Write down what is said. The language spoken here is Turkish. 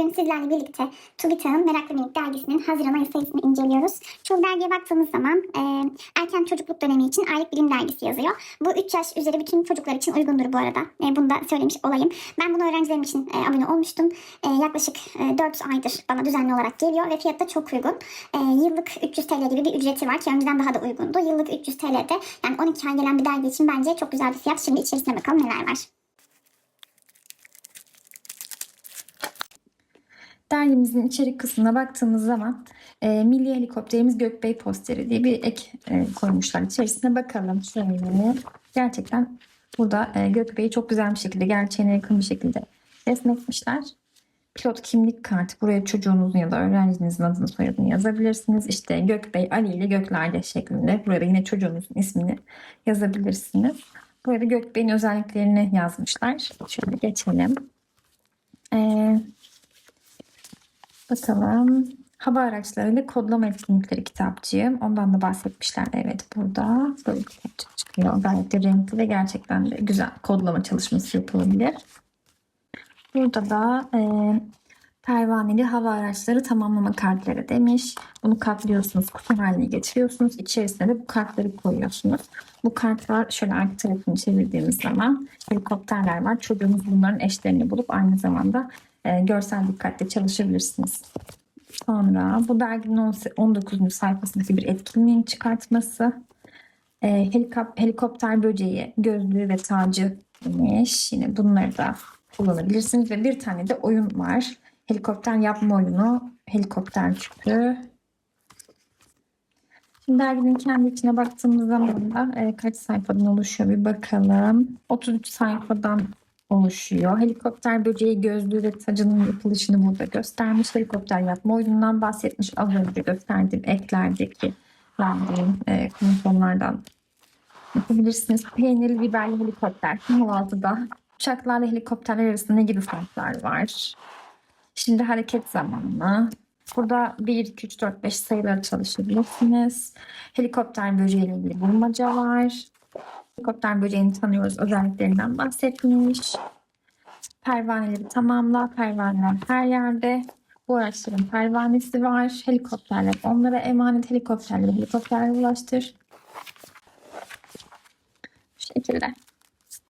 Bugün sizlerle birlikte TÜBİTAK'ın Meraklı Minik dergisinin Haziran ayı sayısını inceliyoruz. Şu dergiye baktığımız zaman e, erken çocukluk dönemi için aylık bilim dergisi yazıyor. Bu 3 yaş üzeri bütün çocuklar için uygundur bu arada. E, bunu da söylemiş olayım. Ben bunu öğrencilerim için e, abone olmuştum. E, yaklaşık e, 4 aydır bana düzenli olarak geliyor ve fiyatı da çok uygun. E, yıllık 300 TL gibi bir ücreti var ki önceden daha da uygundu. Yıllık 300 TL'de yani 12 ay gelen bir dergi için bence çok güzel bir fiyat. Şimdi içerisine bakalım neler var. Dergimizin içerik kısmına baktığımız zaman e, Milli Helikopterimiz Gökbey posteri diye bir ek e, koymuşlar. İçerisine bakalım şöyle. Gerçekten burada e, Gökbey'i çok güzel bir şekilde gerçeğine yakın bir şekilde resmetmişler. Pilot kimlik kartı. Buraya çocuğunuzun ya da öğrencinizin adını soyadını yazabilirsiniz. İşte Gökbey Ali ile Göklerde şeklinde. Buraya da yine çocuğunuzun ismini yazabilirsiniz. Buraya da Gökbey'in özelliklerini yazmışlar. Şöyle geçelim. Eee Bakalım. Hava araçlarıyla kodlama etkinlikleri kitapçığım. Ondan da bahsetmişler. Evet burada böyle kitapçık çıkıyor. Gayet de renkli ve gerçekten de güzel kodlama çalışması yapılabilir. Burada da e, pervaneli hava araçları tamamlama kartları demiş. Bunu katlıyorsunuz, kutu haline getiriyorsunuz. İçerisine de bu kartları koyuyorsunuz. Bu kartlar şöyle arka tarafını çevirdiğimiz zaman helikopterler var. Çocuğunuz bunların eşlerini bulup aynı zamanda e, görsel dikkatle çalışabilirsiniz. Sonra bu derginin 19. sayfasındaki bir etkinliğin çıkartması. E, helikop- helikopter böceği, gözlüğü ve tacı demiş. Yine bunları da kullanabilirsiniz ve bir tane de oyun var. Helikopter yapma oyunu, helikopter küpü. Şimdi derginin kendi içine baktığımız zaman da e, kaç sayfadan oluşuyor bir bakalım. 33 sayfadan oluşuyor. Helikopter böceği gözlüğü ve tacının yapılışını burada göstermiş. Helikopter yapma oyunundan bahsetmiş. Az önce gösterdiğim eklerdeki verdiğim e, konsollardan yapabilirsiniz. Peynirli biberli helikopter. Kahvaltıda uçaklarla helikopterler arasında ne gibi farklar var? Şimdi hareket zamanı. Burada 1, 2, 3, 4, 5 sayıları çalışabilirsiniz. Helikopter böceğiyle ilgili bulmaca var. Helikopter böceğini tanıyoruz. Özelliklerinden bahsetmiş. Pervaneleri tamamla. Pervaneler her yerde. Bu araçların pervanesi var. Helikopterler onlara emanet. Helikopterleri helikopterlere ulaştır. Bu şekilde.